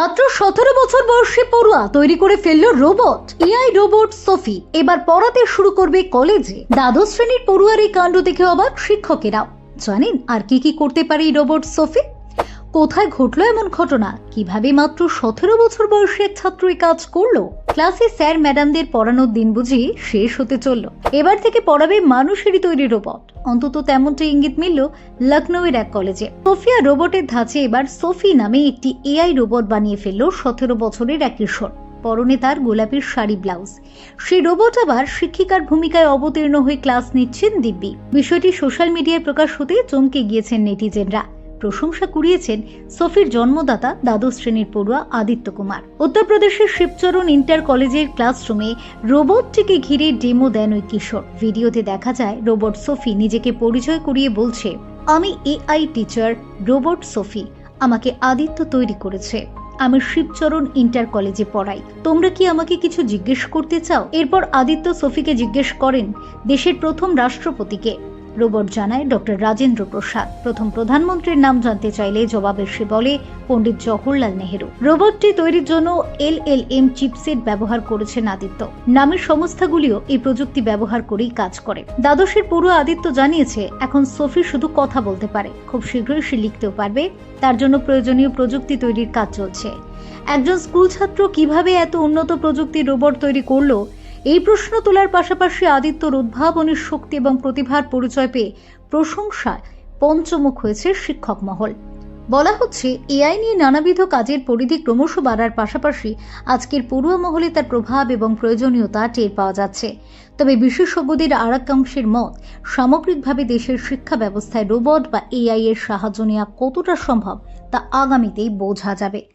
মাত্র সতেরো বছর বয়সে পড়ুয়া তৈরি করে ফেলল রোবট। AI robot Safi. এবার পড়াতে শুরু করবে কলেজে। দ্বাদশ শ্রেণির পড়ুয়ার এই কাণ্ড দেখে অবাক শিক্ষকেরাও। জানেন আর কি কি করতে পারে এই রোবট সোফি? কোথায় ঘটলো এমন ঘটনা? কীভাবে মাত্র সতেরো বছর বয়সী এক ছাত্র এই কাজ করল? ক্লাসে স্যার ম্যাডামদের পড়ানোর দিন বুঝি শেষ হতে চলল। এবার থেকে পড়াবে মানুষেরই তৈরি রোবট। অন্তত তেমনটি ইঙ্গিত মিলল লখনৌয়ের এক কলেজে। সোফিয়া রোবটের ধাঁচে এবার সোফি নামে একটি এআই রোবট বানিয়ে ফেলল সতেরো বছরের এক কিশোর। পরনে তার গোলাপির শাড়ি, ব্লাউজ। সেই রোবট আবার শিক্ষিকার ভূমিকায় অবতীর্ণ হয়ে ক্লাস নিচ্ছেন দিব্যি। বিষয়টি সোশ্যাল মিডিয়ায় প্রকাশ হতে চমকে গিয়েছেন নেটিজেনরা। প্রশংসা কুড়িয়েছেন সফির জন্মদাতা দ্বাদশ শ্রেণির পড়ুয়া আদিত্য কুমার। উত্তরপ্রদেশের শিবচরণ ইন্টার কলেজের ক্লাসরুমে রোবটটিকে ঘিরে ডেমো দেন ওই কিশোর। ভিডিওতে দেখা যায়, রোবট সফি নিজেকে পরিচয় করিয়ে বলছে, আমি এআই টিচার, রোবট সফি। আমাকে আদিত্য তৈরি করেছে। আমি শিবচরণ ইন্টার কলেজে পড়াই। তোমরা কি আমাকে কিছু জিজ্ঞেস করতে চাও? এরপর আদিত্য সফিকে জিজ্ঞেস করেন, দেশের প্রথম রাষ্ট্রপতিকে। রোবট জানায় ডক্টর রাজেন্দ্র প্রসাদ। প্রথম প্রধানমন্ত্রীর নাম জানতে চাইলে জবাবে সে বলে, পণ্ডিত জওহরলাল নেহেরু। রোবটটি তৈরির জন্য এল এল এম চিপসেট ব্যবহার করেছেন আদিত্য। নামের সংস্থাগুলিও এই প্রযুক্তি ব্যবহার করেই কাজ করে। দ্বাদশের পুরো আদিত্য জানিয়েছে, এখন সোফি শুধু কথা বলতে পারে। খুব শীঘ্রই সে লিখতেও পারবে। তার জন্য প্রয়োজনীয় প্রযুক্তি তৈরির কাজ চলছে। একজন স্কুল ছাত্র কীভাবে এত উন্নত প্রযুক্তির রোবট তৈরি করল এই প্রশ্ন তোলার পাশাপাশি আদিত্যর উদ্ভাবনের শক্তি এবং প্রতিভার পরিচয় পেয়ে প্রশংসায় পঞ্চমুখ হয়েছে শিক্ষক মহল। বলা হচ্ছে, এআই নিয়ে নানাবিধ কাজের পরিধি ক্রমশ বাড়ার পাশাপাশি আজকের পড়ুয়া মহলে তার প্রভাব এবং প্রয়োজনীয়তা টের পাওয়া যাচ্ছে। তবে বিশেষজ্ঞদের আরেকাংশের মত, সামগ্রিকভাবে দেশের শিক্ষা ব্যবস্থায় রোবট বা এআই এর সাহায্য নেওয়া কতটা সম্ভব তা আগামীতেই বোঝা যাবে।